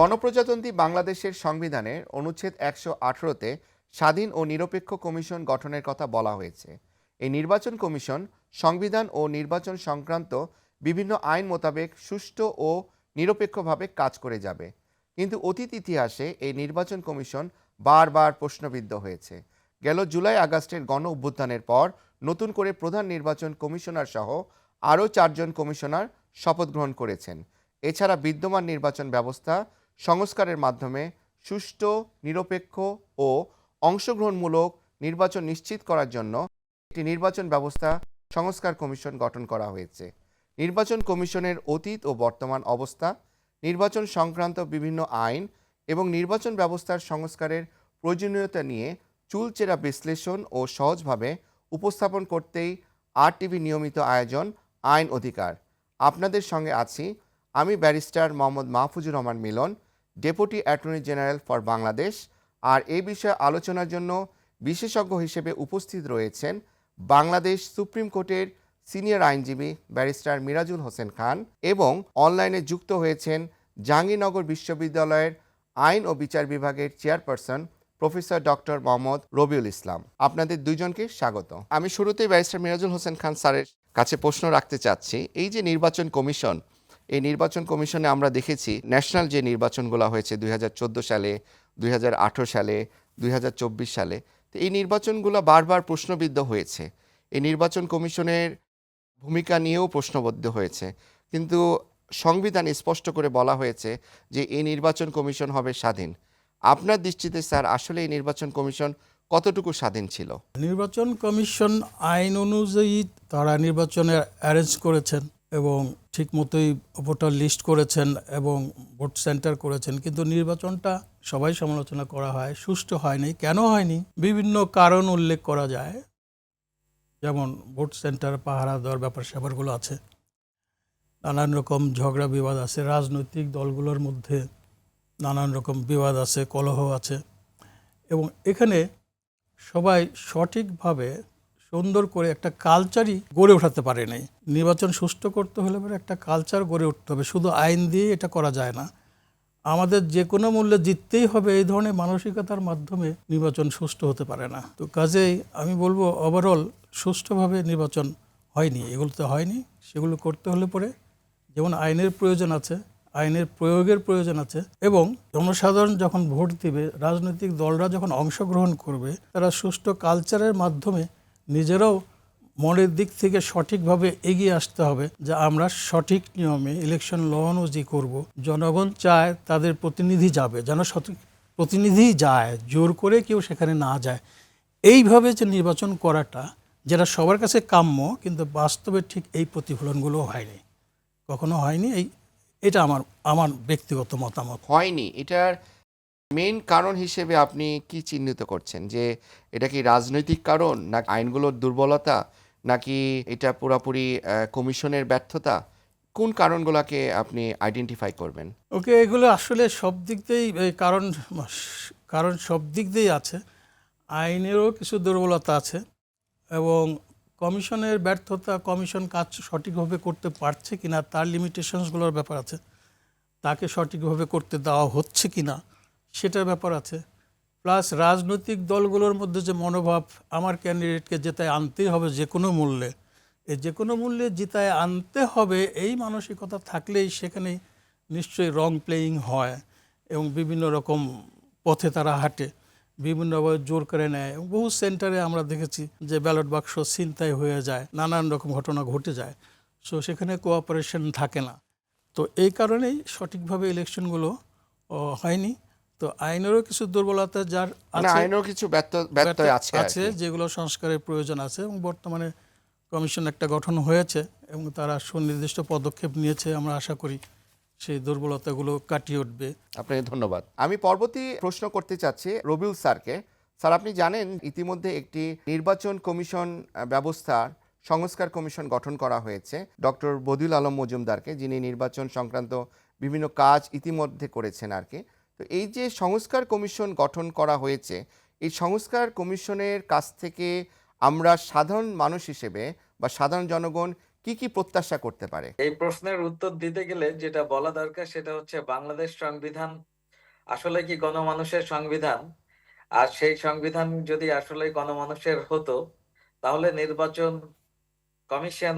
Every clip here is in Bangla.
গণপ্রজাতন্ত্রী বাংলাদেশের সংবিধানের অনুচ্ছেদ একশো আঠারোতে স্বাধীন ও নিরপেক্ষ কমিশন গঠনের কথা বলা হয়েছে। এই নির্বাচন কমিশন সংবিধান ও নির্বাচন সংক্রান্ত বিভিন্ন আইন মোতাবেক সুষ্ঠু ও নিরপেক্ষভাবে কাজ করে যাবে। কিন্তু অতীত ইতিহাসে এই নির্বাচন কমিশন বারবার প্রশ্নবিদ্ধ হয়েছে। গেল জুলাই আগস্টের গণ অভ্যুত্থানের পর নতুন করে প্রধান নির্বাচন কমিশনার সহ আরও চারজন কমিশনার শপথ গ্রহণ করেছেন। এছাড়া বিদ্যমান নির্বাচন ব্যবস্থা সংস্কারের মাধ্যমে সুষ্ঠু, নিরপেক্ষ ও অংশগ্রহণমূলক নির্বাচন নিশ্চিত করার জন্য একটি নির্বাচন ব্যবস্থা সংস্কার কমিশন গঠন করা হয়েছে। নির্বাচন কমিশনের অতীত ও বর্তমান অবস্থা, নির্বাচন সংক্রান্ত বিভিন্ন আইন এবং নির্বাচন ব্যবস্থার সংস্কারের প্রয়োজনীয়তা নিয়ে চুলচেরা বিশ্লেষণ ও সহজভাবে উপস্থাপন করতেই আর টিভি নিয়মিত আয়োজন আইন অধিকার। আপনাদের সঙ্গে আছি আমি barrister Mohammad Mahfuzur Rahman Milan deputy attorney general for Bangladesh আর এই বিষয়ে আলোচনার জন্য বিশেষজ্ঞ হিসেবে উপস্থিত রয়েছেন বাংলাদেশ সুপ্রিম কোর্টের সিনিয়র আইনজীবী ব্যারিস্টার মিরাজুল হোসেন খান এবং অনলাইনে যুক্ত হয়েছেন জাহাঙ্গীরনগর বিশ্ববিদ্যালয়ের আইন ও বিচার বিভাগের chairperson professor doctor Mohammad Rabiul Islam. আপনাদের দুইজনকে স্বাগত। আমি শুরুতেই ব্যারিস্টার মিরাজুল হোসেন খান স্যারের কাছে প্রশ্ন রাখতে চাচ্ছি, এই যে নির্বাচন কমিশন এই নির্বাচন কমিশনে আমরা দেখেছি ন্যাশনাল যে নির্বাচনগুলো হয়েছে দুই হাজার চোদ্দ সালে, দুই হাজার আঠেরো সালে, দুই হাজার চব্বিশ সালে, তো এই নির্বাচনগুলো বারবার প্রশ্নবিদ্ধ হয়েছে। এই নির্বাচন কমিশনের ভূমিকা নিয়েও প্রশ্নবদ্ধ হয়েছে। কিন্তু সংবিধানে স্পষ্ট করে বলা হয়েছে যে এই নির্বাচন কমিশন হবে স্বাধীন। আপনার দৃষ্টিতে স্যার, আসলে এই নির্বাচন কমিশন কতটুকু স্বাধীন ছিল? নির্বাচন কমিশন আইন অনুযায়ী তারা নির্বাচনে অ্যারেঞ্জ করেছেন এবং ঠিক মতোই ভোটার লিস্ট করেছেন এবং ভোট সেন্টার করেছেন, কিন্তু নির্বাচনটা সবাই সমালোচনা করা হয়, সুষ্ঠু হয়নি। কেন হয়নি? বিভিন্ন কারণ উল্লেখ করা যায়। যেমন ভোট সেন্টার, পাহারা দেওয়ার ব্যাপার স্যাপারগুলো আছে। নানান রকম ঝগড়া বিবাদ আছে, রাজনৈতিক দলগুলোর মধ্যে নানান রকম বিবাদ আছে, কলহ আছে। এবং এখানে সবাই সঠিকভাবে সুন্দর করে একটা কালচারই গড়ে ওঠাতে পারে নাই নির্বাচন সুষ্ঠু করতে হলে পরে একটা কালচার গড়ে উঠতে হবে। শুধু আইন দিয়ে এটা করা যায় না। আমাদের যে কোনো মূল্যে জিততেই হবে এই ধরনের মানসিকতার মাধ্যমে নির্বাচন সুষ্ঠু হতে পারে না। তো কাজেই আমি বলব ওভারঅল সুষ্ঠুভাবে নির্বাচন হয়নি। এগুলোতে হয়নি। সেগুলো করতে হলে পরে যেমন আইনের প্রয়োজন আছে, আইনের প্রয়োগের প্রয়োজন আছে এবং জনসাধারণ যখন ভোট দিবে, রাজনৈতিক দলরা যখন অংশগ্রহণ করবে, তারা সুষ্ঠু কালচারের মাধ্যমে নিজেরাও মনের দিক থেকে সঠিকভাবে এগিয়ে আসতে হবে যে আমরা সঠিক নিয়মে ইলেকশন ল অনুযায়ী করব। জনগণ চায় তাদের প্রতিনিধি যাবে, যেন সঠিক প্রতিনিধি যায়, জোর করে কেউ সেখানে না যায়। এইভাবে যে নির্বাচন করাটা, যেটা সবার কাছে কাম্য, কিন্তু বাস্তবে ঠিক এই প্রতিফলনগুলো হয়নি। কখনো হয়নি, এই, এটা আমার আমার ব্যক্তিগত মতামত। হয়নি, এটার মেন কারণ হিসেবে আপনি কি চিহ্নিত করছেন? যে এটা কি রাজনৈতিক কারণ, না আইনগুলোর দুর্বলতা? নাকি এটা পুরোপুরি কমিশনের ব্যর্থতা? কোন কারণগুলোকে আপনি আইডেন্টিফাই করবেন? ওকে, এগুলো আসলে সব দিক দিয়েই কারণ কারণ সব দিক দিয়েই আছে। আইনেরও কিছু দুর্বলতা আছে এবং কমিশনের ব্যর্থতা, কমিশন কাজ সঠিকভাবে করতে পারছে কি না তার লিমিটেশনসগুলোর ব্যাপার আছে। তাকে সঠিকভাবে করতে দেওয়া হচ্ছে কি না সেটার ব্যাপার আছে। প্লাস রাজনৈতিক দলগুলোর মধ্যে যে মনোভাব আমার ক্যান্ডিডেটকে জেতায় আনতেই হবে যে কোনো মূল্যে। এই যে কোনো মূল্যে জিতায় আনতে হবে, এই মানসিকতা থাকলেই সেখানে নিশ্চয়ই রং প্লেয়িং হয় এবং বিভিন্ন রকম পথে তারা হাঁটে, বিভিন্নভাবে জোর করে নেয় এবং বহু সেন্টারে আমরা দেখেছি যে ব্যালট বাক্স ছিনতাই হয়ে যায়, নানান রকম ঘটনা ঘটে যায়। সো সেখানে কোঅপারেশন থাকে না। তো এই কারণেই সঠিকভাবে ইলেকশনগুলো হয়নি। তো আইনেরও কিছু দুর্বলতা যার মানে আছে আইনেরও কিছু ব্যত্যয় আছে আছে যেগুলো সংস্কারের প্রয়োজন আছে এবং বর্তমানে কমিশন একটা গঠন হয়েছে এবং তারা সুনির্দিষ্ট পদক্ষেপ নিয়েছে আমরা আশা করি সেই দুর্বলতাগুলো কাটিয়ে উঠবে। আপনাকে ধন্যবাদ। আমি পরবর্তী প্রশ্ন করতে চাচ্ছি রবিউল স্যারকে। স্যার আপনি জানেন ইতিমধ্যে একটি নির্বাচন কমিশন ব্যবস্থার সংস্কার কমিশন গঠন করা হয়েছে। ডক্টর বদিউল আলম মজুমদারকে যিনি নির্বাচন সংক্রান্ত বিভিন্ন কাজ ইতিমধ্যে করেছেন আর কি। তো এই যে সংস্কার কমিশন গঠন করা হয়েছে, এই সংস্কার কমিশনের কাছ থেকে আমরা সাধারণ মানুষ হিসেবে বা সাধারণ জনগণ কি কি প্রত্যাশা করতে পারে? এই প্রশ্নের উত্তর দিতে গেলে যেটা বলা দরকার সেটা হচ্ছে বাংলাদেশ সংবিধান। আসলে কি গণমানুষের সংবিধান? আর সেই সংবিধান যদি আসলে গণমানুষের হতো, তাহলে নির্বাচন কমিশন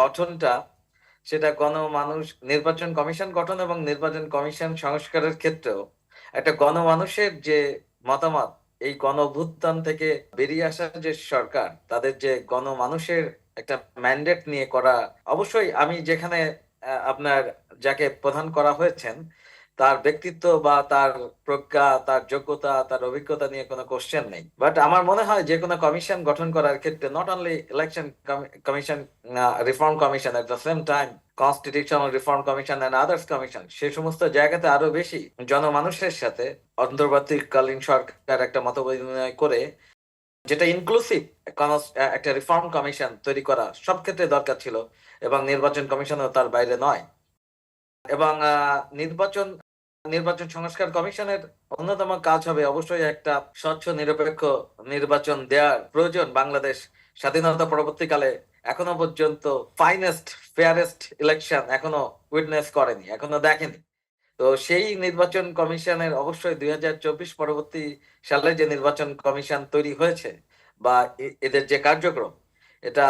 গঠনটা সেটা গণমানুষ, নির্বাচন কমিশন গঠন এবং নির্বাচন কমিশন সংস্কারের ক্ষেত্রেও। একটা গণমানুষের যে মতামত, এই গণ অভ্যুত্থান থেকে বেরিয়ে আসার যে সরকার, তাদের যে গণমানুষের একটা ম্যান্ডেট নিয়ে করা, অবশ্যই আমি যেখানে আপনার যাকে প্রধান করা হয়েছেন তার ব্যক্তিত্ব বা তার প্রজ্ঞা, তার যোগ্যতা, তার অভিজ্ঞতা নিয়ে কোনো কোশ্চেন নেই। বাট আমার মনে হয় যে কোনো কমিশন গঠন করার ক্ষেত্রে not only election commission reform commission at the same time constitutional reform commission and others commission সে সমস্ত জায়গাতে আরও বেশি জনমানুষের সাথে অন্তর্বর্তীকালীন সরকার একটা মত করে, যেটা ইনক্লুসিভ একটা রিফর্ম কমিশন তৈরি করা সব ক্ষেত্রে দরকার ছিল এবং নির্বাচন কমিশনও তার বাইরে নয়। এবং নির্বাচন নির্বাচন সংস্কার কমিশনের অন্যতম কাজ হবে অবশ্যই একটা স্বচ্ছ, নিরপেক্ষ নির্বাচন দেওয়ার প্রয়োজন বাংলাদেশ স্বাধীনতা পরবর্তীকালে এখনও পর্যন্ত ফাইনেস্ট ফেয়ারেস্ট ইলেকশন এখনও উইটনেস করেনি, এখনও দেখেনি। তো সেই নির্বাচন কমিশনের অবশ্যই দুই হাজার চব্বিশ পরবর্তী সালে যে নির্বাচন কমিশন তৈরি হয়েছে বা এদের যে কার্যক্রম, এটা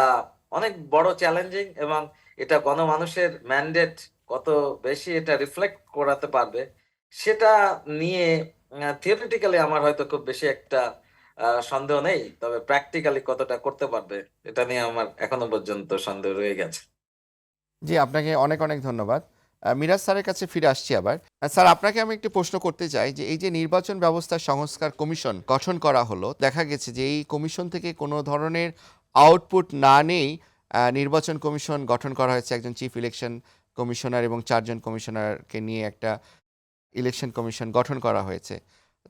অনেক বড় চ্যালেঞ্জিং এবং এটা গণমানুষের ম্যান্ডেট কত বেশি এটা রিফ্লেক্ট করাতে পারবে সেটা নিয়ে থিওরিটিক্যালি আমার হয়তো খুব বেশি একটা সন্দেহ নেই, তবে প্র্যাকটিক্যালি কতটা করতে পারবে, এটা নিয়ে আমার এখনও পর্যন্ত সন্দেহ রয়ে গেছে। জি, আপনাকে অনেক অনেক ধন্যবাদ। মিরাজ স্যারের কাছে ফিরে আসছি আবার। স্যার, আপনাকে আমি একটি প্রশ্ন করতে চাই যে, এই যে নির্বাচন ব্যবস্থা সংস্কার কমিশন গঠন করা হলো, দেখা গেছে যে এই কমিশন থেকে কোনো ধরনের আউটপুট না নেই নির্বাচন কমিশন গঠন করা হয়েছে একজন চিফ ইলেকশন কমিশনার এবং চারজন কমিশনারকে নিয়ে একটা ইলেকশন কমিশন গঠন করা হয়েছে।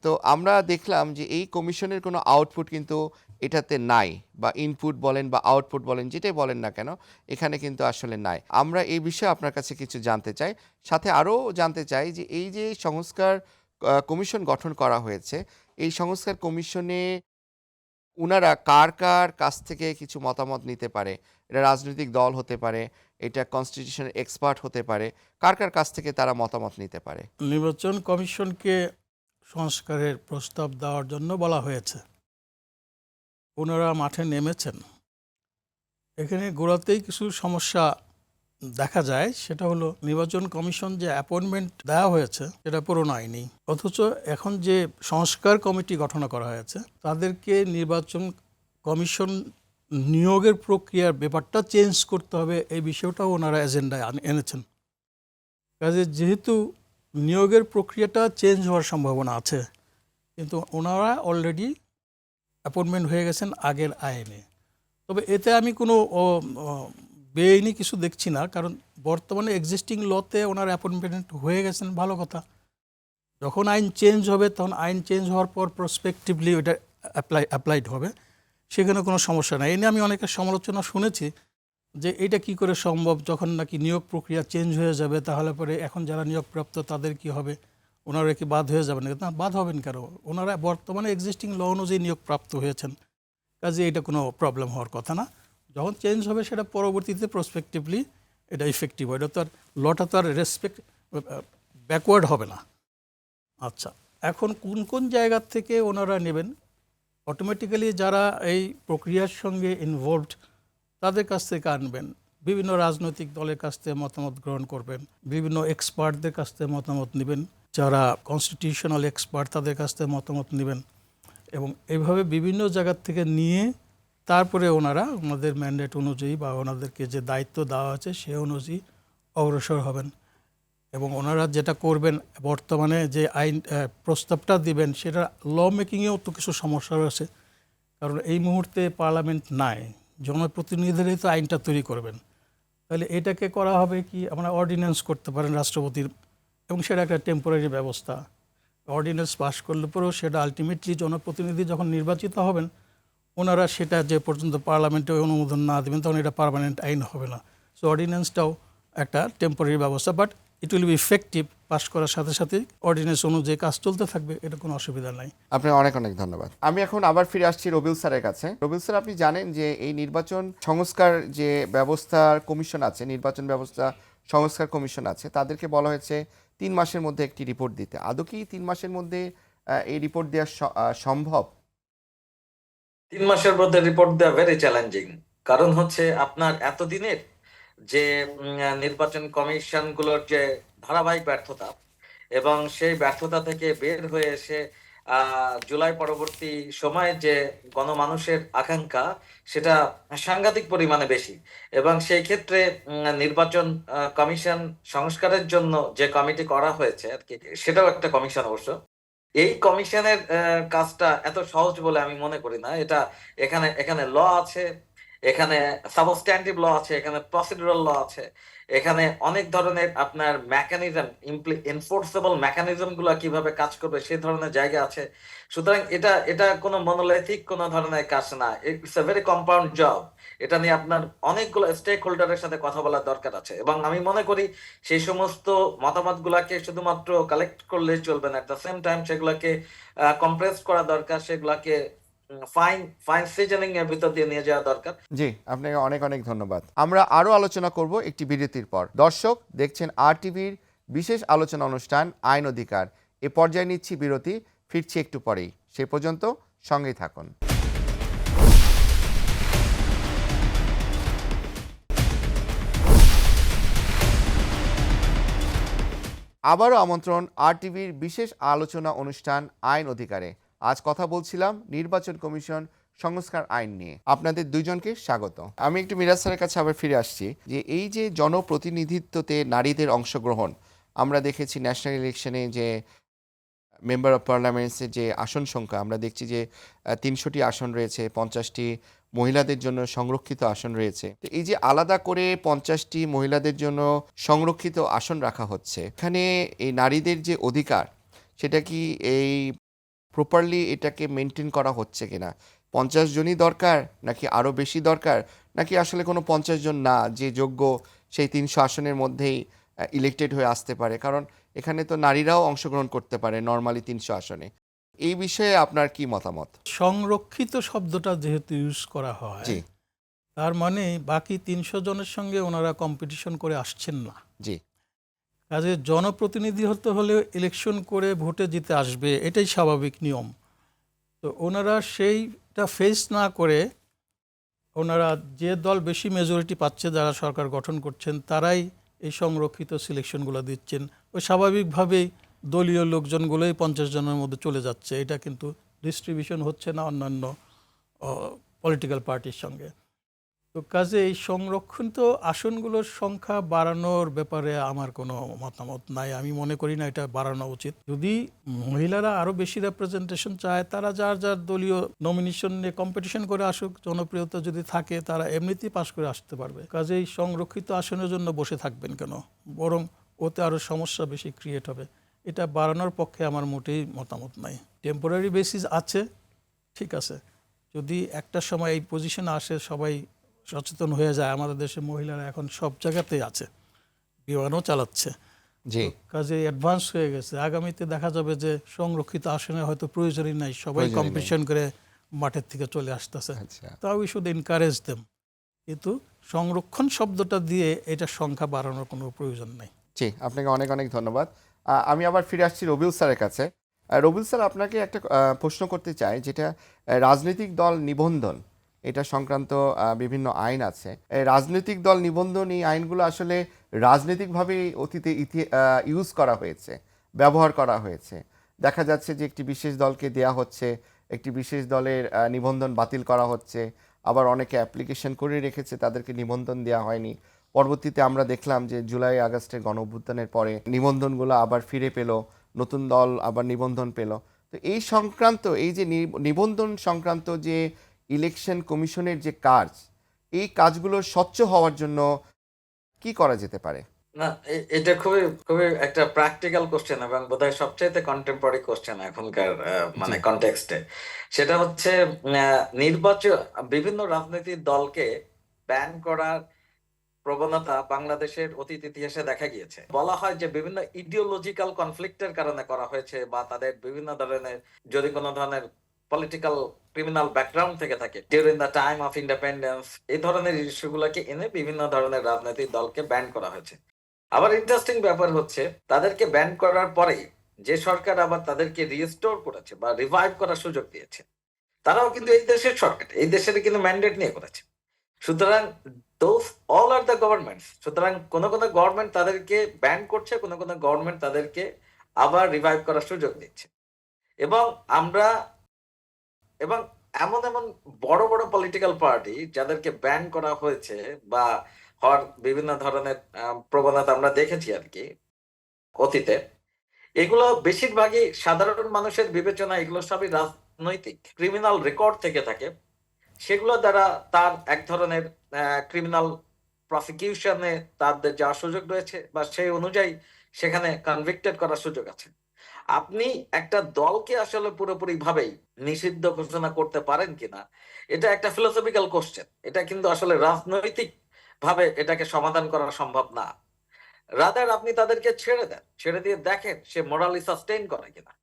তো আমরা দেখলাম যে এই কমিশনের কোনো আউটপুট কিন্তু এটাতে নাই, বা ইনপুট বলেন বা আউটপুট বলেন, যেটাই বলেন না কেন, এখানে কিন্তু আসলে নাই। আমরা এই বিষয়ে আপনার কাছে কিছু জানতে চাই। সাথে আরও জানতে চাই যে এই যে সংস্কার কমিশন গঠন করা হয়েছে, এই সংস্কার কমিশনে উনারা কার কার কাছ থেকে কিছু মতামত নিতে পারে? এটা রাজনৈতিক দল হতে পারে, এটা কনস্টিটিউশনের এক্সপার্ট হতে পারে, কার কার কাছ থেকে তারা মতামত নিতে পারে? নির্বাচন কমিশনকে সংস্কারের প্রস্তাব দেওয়ার জন্য বলা হয়েছে। ওনারা মাঠে নেমেছেন। এখানে গোড়াতেই কিছু সমস্যা দেখা যায় সেটা হলো নির্বাচন কমিশন যে অ্যাপয়েন্টমেন্ট দেওয়া হয়েছে সেটা পুরো আইনি। অথচ এখন যে সংস্কার কমিটি গঠন করা হয়েছে, তাদেরকে নির্বাচন কমিশন নিয়োগের প্রক্রিয়ার ব্যাপারটা চেঞ্জ করতে হবে এই বিষয়টাও ওনারা এজেন্ডায় এনেছেন। কাজে যেহেতু নিয়োগের প্রক্রিয়াটা চেঞ্জ হওয়ার সম্ভাবনা আছে, কিন্তু ওনারা অলরেডি অ্যাপয়েন্টমেন্ট হয়ে গেছেন আগের আইনে। তবে এতে আমি কোনো বেআইনি কিছু দেখছি না। কারণ বর্তমানে এক্সিস্টিং লতে ওনার অ্যাপয়েন্টমেন্ট হয়ে গেছেন, ভালো কথা। যখন আইন চেঞ্জ হবে, তখন আইন চেঞ্জ হওয়ার পর প্রসপেক্টিভলি ওটা অ্যাপ্লাই অ্যাপ্লাইড হবে। সেখানে কোনো সমস্যা নাই। এ নিয়ে আমি অনেকের সমালোচনা শুনেছি যে এটা কি করে সম্ভব? যখন নাকি নিয়োগ প্রক্রিয়া চেঞ্জ হয়ে যাবে, তাহলে পরে এখন যারা নিয়োগপ্রাপ্ত, তাদের কি হবে? ওনারা কি বাদ হয়ে যাবেন? না, বাদ হবেন কেন? ওনারা বর্তমানে এক্সিস্টিং ল অনুযায়ী নিয়োগপ্রাপ্ত হয়েছেন। কাজে এটা কোনো প্রবলেম হওয়ার কথা না। যখন চেঞ্জ হবে সেটা পরবর্তীতে প্রসপেক্টিভলি এটা ইফেক্টিভ হয়। এটা তো আর লটা তো আর রেসপেক্ট ব্যাকওয়ার্ড হবে না। আচ্ছা এখন কোন কোন জায়গার থেকে ওনারা নেবেন? অটোমেটিক্যালি যারা এই প্রক্রিয়ার সঙ্গে ইনভলভড তাদের কাছ থেকে আনবেন। বিভিন্ন রাজনৈতিক দলের কাছ থেকে মতামত গ্রহণ করবেন। বিভিন্ন এক্সপার্টদের কাছ থেকে মতামত নেবেন। যারা কনস্টিটিউশনাল এক্সপার্ট তাদের কাছ থেকে মতামত নেবেন। এবং এইভাবে বিভিন্ন জায়গার থেকে নিয়ে তারপরে ওনারা ওনাদের ম্যান্ডেট অনুযায়ী বা ওনাদেরকে যে দায়িত্ব দেওয়া আছে সে অনুযায়ী অগ্রসর হবেন। এবং ওনারা যেটা করবেন, বর্তমানে যে আইন প্রস্তাবটা দিবেন, সেটা ল মেকিংয়েও তো কিছু সমস্যা রয়েছে। কারণ এই মুহূর্তে পার্লামেন্ট নাই, জনপ্রতিনিধিরাই তো আইনটা তৈরি করবেন। তাহলে এটাকে করা হবে কি? আমরা অর্ডিন্যান্স করতে পারেন রাষ্ট্রপতির, এবং সেটা একটা টেম্পোরারি ব্যবস্থা। অর্ডিন্যান্স পাস করলে পরেও সেটা আলটিমেটলি জনপ্রতিনিধি যখন নির্বাচিত হবেন ওনারা সেটা যে পর্যন্ত পার্লামেন্টে অনুমোদন না দেবেন, তখন এটা পার্মানেন্ট আইন হবে না। সো অর্ডিন্যান্সটাও একটা টেম্পোরারি ব্যবস্থা but it will be effective pass করার সাথে সাথে অর্ডিন্যান্স অনুযায়ী কাজ চলতে থাকবে, এটা কোনো অসুবিধা নাই। আপনার অনেক অনেক ধন্যবাদ। আমি এখন আবার ফিরে আসছি রবিউল স্যারের কাছে। রবিউল স্যার, আপনি জানেন যে এই নির্বাচন সংস্কার যে ব্যবস্থার কমিশন আছে, নির্বাচন ব্যবস্থা সংস্কার কমিশন আছে, তাদেরকে বলা হয়েছে তিন মাসের মধ্যে একটি রিপোর্ট দিতে। আদৌ কি তিন মাসের মধ্যে এই রিপোর্ট দেওয়া সম্ভব? তিন মাসের মধ্যে রিপোর্ট দেওয়া ভেরি চ্যালেঞ্জিং কারণ হচ্ছে আপনার এতদিনের যে নির্বাচন কমিশনগুলোর যে ধারাবাহিক ব্যর্থতা এবং সেই ব্যর্থতা থেকে বের হয়ে এসে জুলাই পরবর্তী সময়ে যে গণমানুষের আকাঙ্ক্ষা, সেটা সাংঘাতিক পরিমাণে বেশি। এবং সেই ক্ষেত্রে নির্বাচন কমিশন সংস্কারের জন্য যে কমিটি করা হয়েছে আর কি, সেটাও একটা কমিশন অবশ্য। এই কমিশনের কাজটা এত সহজ বলে আমি মনে করি না। এটা এখানে এখানে ল আছে, এখানে সাবস্ট্যান্টিভ ল আছে, এখানে প্রসিডিউরাল ল আছে। এখানে অনেক ধরনের আপনার মেকানিজম এনফোর্সেবল মেকানিজমগুলা কীভাবে কাজ করবে সেই ধরনের জায়গা আছে। সুতরাং এটা এটা কোনো মনোলিথিক কোনো ধরনের কাজ না। It's a very compound job এটা নিয়ে আপনার অনেকগুলো স্টেক হোল্ডারের সাথে কথা বলার দরকার আছে। এবং আমি মনে করি সেই সমস্ত মতামত গুলাকে শুধুমাত্র কালেক্ট করলে চলবে না। এট দ্য সেম টাইম সেগুলোকে কম্প্রেস করা দরকার, সেগুলোকে ফাইন ফাইন সিজনিং এর ভিতর দিয়ে নিয়ে যাওয়া দরকার। জি, আপনাকে অনেক অনেক ধন্যবাদ। আমরা আরও আলোচনা করব একটি বিরতির পর। দর্শক, দেখছেন আর টিভির বিশেষ আলোচনা অনুষ্ঠান আইন অধিকার। এ পর্যায়ে নিচ্ছি বিরতি, ফিরছি একটু পরেই। সে পর্যন্ত সঙ্গেই থাকুন। আবারও আমন্ত্রণ আর টিভির বিশেষ আলোচনা অনুষ্ঠান আইন অধিকারে। আজ কথা বলছিলাম নির্বাচন কমিশন সংস্কার আইন নিয়ে। আপনাদের দুইজনকে স্বাগত। আমি একটু মিরাজ স্যারের কাছে আবার ফিরে আসছি যে এই যে জনপ্রতিনিধিত্বতে নারীদের অংশগ্রহণ, আমরা দেখেছি ন্যাশনাল ইলেকশনে যে মেম্বার অফ পার্লামেন্টসের যে আসন সংখ্যা, আমরা দেখছি যে তিনশোটি আসন রয়েছে, পঞ্চাশটি মহিলাদের জন্য সংরক্ষিত আসন রয়েছে। তো এই যে আলাদা করে পঞ্চাশটি মহিলাদের জন্য সংরক্ষিত আসন রাখা হচ্ছে, এখানে এই নারীদের যে অধিকার, সেটা কি এই প্রপারলি এটাকে মেনটেন করা হচ্ছে কিনা? পঞ্চাশ জনই দরকার নাকি আরও বেশি দরকার? নাকি আসলে কোনো পঞ্চাশ জন না যে যোগ্য সেই তিনশো আসনের মধ্যেই ইলেক্টেড হয়ে আসতে পারে? কারণ এখানে তো নারীরাও অংশগ্রহণ করতে পারে নর্মালি তিনশো আসনে। এই বিষয়ে আপনার কি মতামত? সংরক্ষিত শব্দটা যেহেতু ইউজ করা হয় তার মানে বাকি তিনশো জনের সঙ্গে ওনারা কম্পিটিশন করে আসছেন না। জি। কাজে জনপ্রতিনিধি হতে হলে ইলেকশন করে ভোটে জিতে আসবে, এটাই স্বাভাবিক নিয়ম। তো ওনারা সেইটা ফেস না করে ওনারা যে দল বেশি মেজরিটি পাচ্ছে যারা সরকার গঠন করছেন, তারাই এই সংরক্ষিত সিলেকশনগুলো দিচ্ছেন। ওই স্বাভাবিকভাবেই দলীয় লোকজনগুলোই পঞ্চাশ জনের মধ্যে চলে যাচ্ছে। এটা কিন্তু ডিস্ট্রিবিউশন হচ্ছে না অন্যান্য পলিটিক্যাল পার্টির সঙ্গে। তো কাজে এই সংরক্ষিত আসনগুলোর সংখ্যা বাড়ানোর ব্যাপারে আমার কোনো মতামত নাই। আমি মনে করি না এটা বাড়ানো উচিত। যদি মহিলারা আরও বেশি রেপ্রেজেন্টেশন চায়, তারা যার যার দলীয় নমিনেশন নিয়ে কম্পিটিশন করে আসুক, জনপ্রিয়তা যদি থাকে, তারা এমনিতেই পাশ করে আসতে পারবে। কাজেই সংরক্ষিত আসনের জন্য বসে থাকবেন কেন? বরং ওতে আরও সমস্যা বেশি ক্রিয়েট হবে। এটা বাড়ানোর পক্ষে আমার মোটেই মতামত নাই। টেম্পোরারি বেসিস আছে, ঠিক আছে। যদি একটা সময় এই পজিশনে আসে, সবাই সচেতন হয়ে যায়। আমাদের দেশে মহিলারা এখন সব জায়গাতেই আছে। বিমানও চালাচ্ছে। জি। কাজে অ্যাডভান্স হয়ে গেছে। আগামীতে দেখা যাবে যে সংরক্ষিত আসনে হয়তো প্রয়োজনই নাই। সবাই কম্পিটিশন করে মাঠের থেকে চলে আসতেছে। আচ্ছা। তাও উই শুড এনকারেজ দেম কিন্তু সংরক্ষণ শব্দটা দিয়ে এটা সংখ্যা বাড়ানোর কোনো প্রয়োজন নেই। জি আপনাকে অনেক অনেক ধন্যবাদ। আমি আবার ফিরে আসছি রবিউল স্যারের কাছে। রবিউল স্যার আপনাকে একটা প্রশ্ন করতে চাই যেটা রাজনৈতিক দল নিবন্ধন। এটা সংক্রান্ত বিভিন্ন আইন আছে। রাজনৈতিক দল নিবন্ধন এই আইনগুলো আসলে রাজনৈতিকভাবে অতীতে ইউজ করা হয়েছে, ব্যবহার করা হয়েছে। দেখা যাচ্ছে যে একটি বিশেষ দলকে দেয়া হচ্ছে, একটি বিশেষ দলের নিবন্ধন বাতিল করা হচ্ছে, আবার অনেকে অ্যাপ্লিকেশন করে রেখেছে, তাদেরকে নিবন্ধন দেওয়া হয়নি। পরবর্তীতে আমরা দেখলাম যে জুলাই আগস্টের গণ অভ্যুত্থানের পরে নিবন্ধনগুলো আবার ফিরে পেল, নতুন দল আবার নিবন্ধন পেল। তো এই সংক্রান্ত, এই যে নিবন্ধন সংক্রান্ত যে ইলেকশন কমিশনের যে কাজ এই কাজগুলো স্বচ্ছ হওয়ার জন্য কি করা যেতে পারে? না এটা খুবই খুবই একটা প্র্যাকটিক্যাল কোশ্চেন এবং বোধহয় সবচাইতে কন্টেম্পোরারি কোশ্চেন এখনকার মানে কনটেক্সটে সেটা হচ্ছে নির্বাচন বিভিন্ন রাজনৈতিক দলকে ব্যান করার প্রবণতা বাংলাদেশের অতীত ইতিহাসে দেখা গিয়েছে। বলা হয় যে বিভিন্ন ইডিওলজিক্যাল কনফ্লিক্টের কারণে করা হয়েছে বা তাদের বিভিন্ন ধরনের যদি কোনো ধরনের পলিটিক্যাল ক্রিমিনাল ব্যাকগ্রাউন্ড থেকে থাকে। During the time of independence এই ধরনের ইস্যুগুলোকে এনে বিভিন্ন ধরনের রাজনৈতিক দলকে ব্যান করা হয়েছে। আবার ইন্টারেস্টিং ব্যাপার হচ্ছে, তাদেরকে ব্যান করার পরে যে সরকার আবার তাদেরকে রিস্টোর করেছে বা রিভাইভ করার সুযোগ দিয়েছে, তারাও কিন্তু এই দেশের সরকার এই দেশের কিন্তু ম্যান্ডেট নিয়ে করেছে। সুতরাং those all are the governments সুতরাং কোন কোন গভর্নমেন্ট তাদেরকে ব্যান করছে, কোনো কোনো গভর্নমেন্ট তাদেরকে আবার রিভাইভ করার সুযোগ দিচ্ছে। এবং আমরা এবং এমন এমন বড় বড় পলিটিক্যাল পার্টি যাদেরকে ব্যান করা হয়েছে বা হওয়ার বিভিন্ন ধরনের প্রবণতা আমরা দেখেছি আর কি অতীতে, এগুলো বেশিরভাগই সাধারণ মানুষের বিবেচনা এগুলো সবই রাজনৈতিক ক্রিমিনাল রেকর্ড থেকে থাকে। সেগুলো দ্বারা তার এক ধরনের ক্রিমিনাল প্রসিকিউশনে তাদের যাওয়ার সুযোগ রয়েছে বা সেই অনুযায়ী সেখানে কনভিক্টেড করার সুযোগ আছে। আপনি একটা দলকে আসলে পুরোপুরি ভাবেই নিষিদ্ধ ঘোষণা করতে পারেন কিনা এটা একটা ফিলোসফিক্যাল কোশ্চেন এটা কিন্তু আসলে রাজনৈতিক ভাবে এটাকে সমাধান করা সম্ভব না। রাদার আপনি তাদেরকে ছেড়ে দেন। ছেড়ে দিয়ে দেখেন সে মোরালি সাস্টেইন করে কিনা।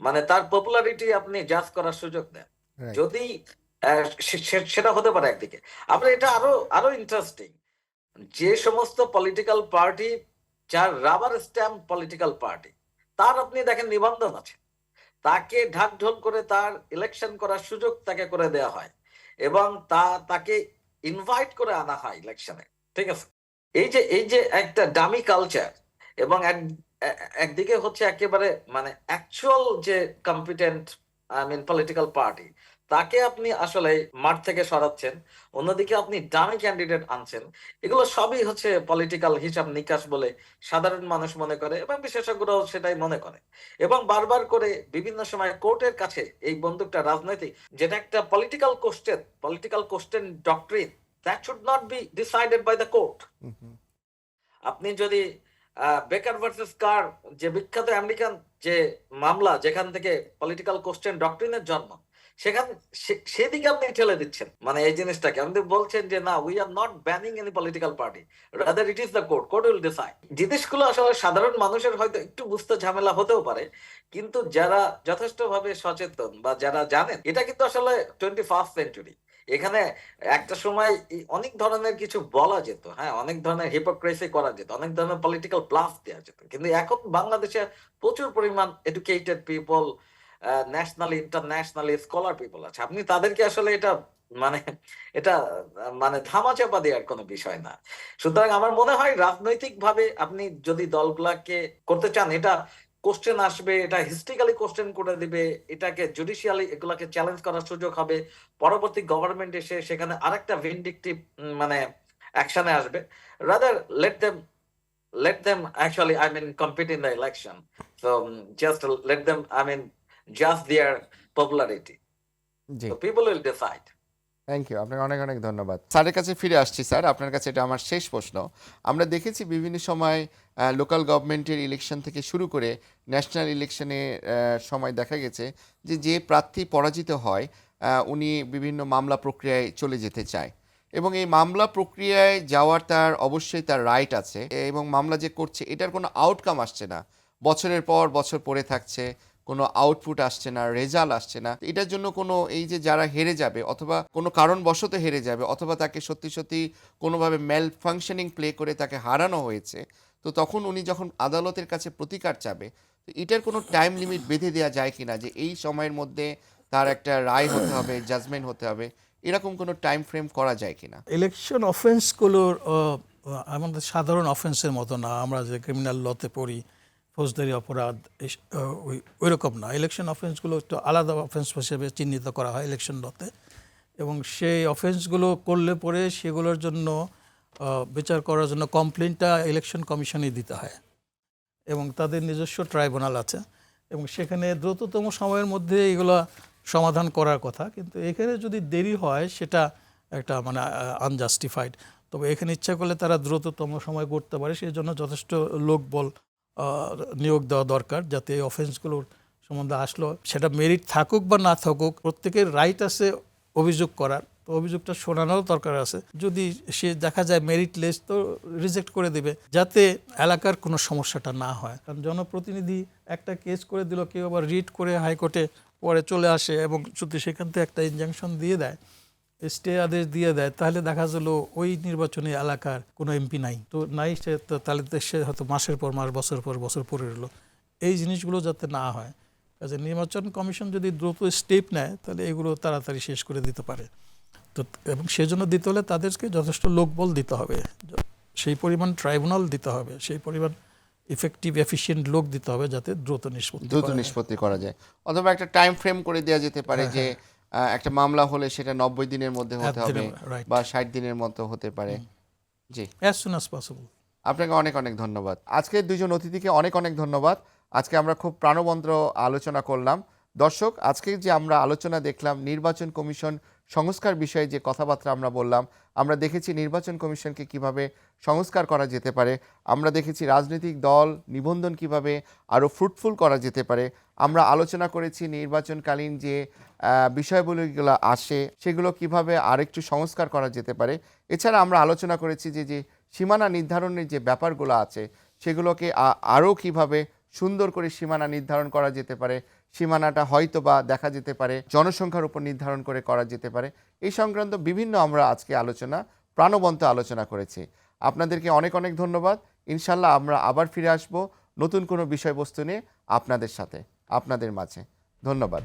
মানে তার পপুলারিটি আপনি জাজ করার সুযোগ দেন। যদি সেটা হতে পারে একদিকে। আবার এটা আরও আরও ইন্টারেস্টিং যে সমস্ত পলিটিক্যাল পার্টি যার রাবার স্ট্যাম্প পলিটিক্যাল পার্টি তার আপনি দেখেন নিবন্ধন আছে। তাকে ঢাকঢোল করে তার ইলেকশন করার সুযোগ তাকে করে দেয়া হয় এবং তা, তাকে ইনভাইট করে আনা হয় ইলেকশনে ঠিক আছে? এই যে এই যে একটা ডামি কালচার এবং এক- একদিকে হচ্ছে একেবারে মানে অ্যাকচুয়াল যে competent I mean political party তাকে আপনি আসলে মাঠ থেকে সরাচ্ছেন অন্যদিকে আপনি ডামি ক্যান্ডিডেট আনছেন। এগুলো সবই হচ্ছে পলিটিক্যাল হিসাব নিকাশ বলে সাধারণ মানুষ মনে করে এবং বিশেষজ্ঞরাও সেটাই মনে করে। এবং বারবার করে বিভিন্ন সময় কোর্টের কাছে এই বন্দুকটা রাজনৈতিক যেটা একটা political question political question doctrine that should not be decided by the court. আপনি যদি বেকার ভার্সেস কার যে বিখ্যাত আমেরিকান যে মামলা যেখান থেকে পলিটিক্যাল কোশ্চেন ডক্ট্রিনের জন্ম সেখান সেদিকে আপনি ঠেলে দিচ্ছেন। মানে এই জিনিসটাকে। আপনি বলছেন যে, না we are not banning any political party rather it is the court court will decide জিনিসগুলো আসলে সাধারণ মানুষের হয়তো একটু বুঝতে ঝামেলা হতেও পারে। কিন্তু যারা যথেষ্টভাবে সচেতন বা যারা জানেন, এটা কিন্তু আসলে টোয়েন্টি ফার্স্ট সেঞ্চুরি এখানে একটা সময় অনেক ধরনের কিছু বলা যেত। হ্যাঁ অনেক ধরনের হিপোক্রেসি করা যেত। অনেক ধরনের পলিটিক্যাল প্লাস দেওয়া যেত। কিন্তু এখন বাংলাদেশে প্রচুর পরিমাণ educated people nationally internationally scholar people আছে। আপনি তাদেরকে আসলে এটা মানে এটা মানে ধামাচাপা দেওয়ার কোনো বিষয় না। সুতরাং আমার মনে হয় রাজনৈতিক ভাবে আপনি যদি দলগুলাকে করতে চান, এটা কোশ্চেন আসবে, এটা হিস্ট্রিক্যালি কোশ্চেন করে দিবে, এটাকে জুডিশিয়ালি এগুলাকে চ্যালেঞ্জ করার সুযোগ হবে। পরবর্তী গভর্নমেন্ট এসে সেখানে আরেকটা ভিন্ডিকটিভ মানে অ্যাকশনে আসবে। Rather let them let them actually, i mean, compete in the election so, just let them, i mean just their popularity. জি। So people will decide. Thank you আপনাকে অনেক অনেক ধন্যবাদ। স্যারের কাছে ফিরে আসছি স্যার। আপনার কাছে এটা আমার শেষ প্রশ্ন। আমরা দেখেছি বিভিন্ন সময় লোকাল গভর্নমেন্টের ইলেকশন থেকে শুরু করে ন্যাশনাল ইলেকশনে সময় দেখা গেছে যে যে প্রার্থী পরাজিত হয় উনি বিভিন্ন মামলা প্রক্রিয়ায় চলে যেতে চায়। এবং এই মামলা প্রক্রিয়ায় যাওয়ার তার অবশ্যই তার রাইট আছে। এবং মামলা যে করছে এটার কোনো আউটকাম আসছে না। বছরের পর বছর পড়ে থাকছে কোনো আউটপুট আসছে না রেজাল্ট আসছে না। এটার জন্য কোনো এই যে যারা হেরে যাবে অথবা কোনো কারণবশত হেরে যাবে অথবা তাকে সত্যি সত্যি কোনোভাবে ম্যাল ফাংশনিং প্লে করে তাকে হারানো হয়েছে, তো তখন উনি যখন আদালতের কাছে প্রতিকার চাবে, তো এটার কোনো টাইম লিমিট বেঁধে দেওয়া যায় কি না যে এই সময়ের মধ্যে তার একটা রায় হতে হবে জাজমেন্ট হতে হবে, এরকম কোনো টাইম ফ্রেম করা যায় কি না ইলেকশন অফেন্সগুলোর আমাদের সাধারণ অফেন্সের মতো না। আমরা যে ক্রিমিনাল লতে পড়ি ফৌজদারি অপরাধ ওই রকম না। ইলেকশন অফেন্সগুলো একটু আলাদা অফেন্স হিসেবে চিহ্নিত করা হয় ইলেকশন লতে এবং সেই অফেন্সগুলো করলে পরে সেগুলোর জন্য বিচার করার জন্য কমপ্লেনটা ইলেকশন কমিশনই দিতে হয়। এবং তাদের নিজস্ব ট্রাইব্যুনাল আছে। এবং সেখানে দ্রুততম সময়ের মধ্যে এগুলো সমাধান করার কথা। কিন্তু এখানে যদি দেরি হয়, সেটা একটা মানে আনজাস্টিফাইড তবে এখানে ইচ্ছা করলে তারা দ্রুততম সময় করতে পারে। সেই জন্য যথেষ্ট লোকবল নিয়োগ দেওয়া দরকার যাতে এই অফেন্সগুলোর সম্বন্ধে আসলো। সেটা মেরিট থাকুক বা না থাকুক, প্রত্যেকের রাইট আছে অভিযোগ করার। তো অভিযোগটা শোনানোর দরকার আছে। যদি সে দেখা যায় মেরিট লেস তো রিজেক্ট করে দেবে, যাতে এলাকার কোনো সমস্যাটা না হয়। কারণ জনপ্রতিনিধি একটা কেস করে দিল, কেউ আবার রিট করে হাইকোর্টে পরে চলে আসে এবং যদি সেখান থেকে একটা ইনজাংশন দিয়ে দেয় স্টে আদেশ দিয়ে দেয় তাহলে দেখা গেল ওই নির্বাচনী এলাকার কোনো এমপি নাই। তো নাই সে তাহলে সে হয়তো মাসের পর মাস বছর পর বছর পরে রইল। এই জিনিসগুলো যাতে না হয় কাজে নির্বাচন কমিশন যদি দ্রুত স্টেপ নেয় তাহলে এগুলো তাড়াতাড়ি শেষ করে দিতে পারে। তো এবং সেজন্য দিতে হলে তাদেরকে যথেষ্ট লোকবল দিতে হবে। সেই পরিমাণ ট্রাইব্যুনাল দিতে হবে সেই পরিমাণ ইফেক্টিভ এফিসিয়েন্ট লোক দিতে হবে যাতে দ্রুত নিষ্পত্তি দ্রুত নিষ্পত্তি করা যায়। অথবা একটা টাইম ফ্রেম করে দেওয়া যেতে পারে হ্যাঁ, যে আহ, একটা মামলা হলে সেটা নব্বই দিনের মধ্যে হতে হবে বা ষাট দিনের মতো হতে পারে। জি। অ্যাজ সুন অ্যাজ পসিবল আপনাকে অনেক অনেক ধন্যবাদ। আজকে দুজন অতিথিকে অনেক অনেক ধন্যবাদ। আজকে আমরা খুব প্রাণবন্ত আলোচনা করলাম। দর্শক আজকে যে আমরা আলোচনা দেখলাম নির্বাচন কমিশন সংস্কার বিষয়ে যে কথাবার্তা আমরা বললাম আমরা দেখেছি নির্বাচন কমিশনকে কীভাবে সংস্কার করা যেতে পারে। আমরা দেখেছি রাজনৈতিক দল নিবন্ধন কীভাবে আরও ফ্রুটফুল করা যেতে পারে। আমরা আলোচনা করেছি নির্বাচনকালীন যে বিষয়গুলিগুলো আসে, সেগুলো কীভাবে আরেকটু সংস্কার করা যেতে পারে। এছাড়া আমরা আলোচনা করেছি যে যে সীমানা নির্ধারণের যে ব্যাপারগুলো আছে, সেগুলোকে আরও কীভাবে সুন্দর করে সীমানা নির্ধারণ করা যেতে পারে, সীমানাটা হয়তো বা দেখা যেতে পারে, জনসংখ্যার উপর নির্ধারণ করে করা যেতে পারে এই সংক্রান্ত বিভিন্ন আমরা আজকে আলোচনা, প্রাণবন্ত আলোচনা করেছি। আপনাদেরকে অনেক অনেক ধন্যবাদ। ইনশাল্লাহ আমরা আবার ফিরে আসব নতুন কোনো বিষয়বস্তু নিয়ে আপনাদের সাথে। আপনাদের মাঝে। ধন্যবাদ।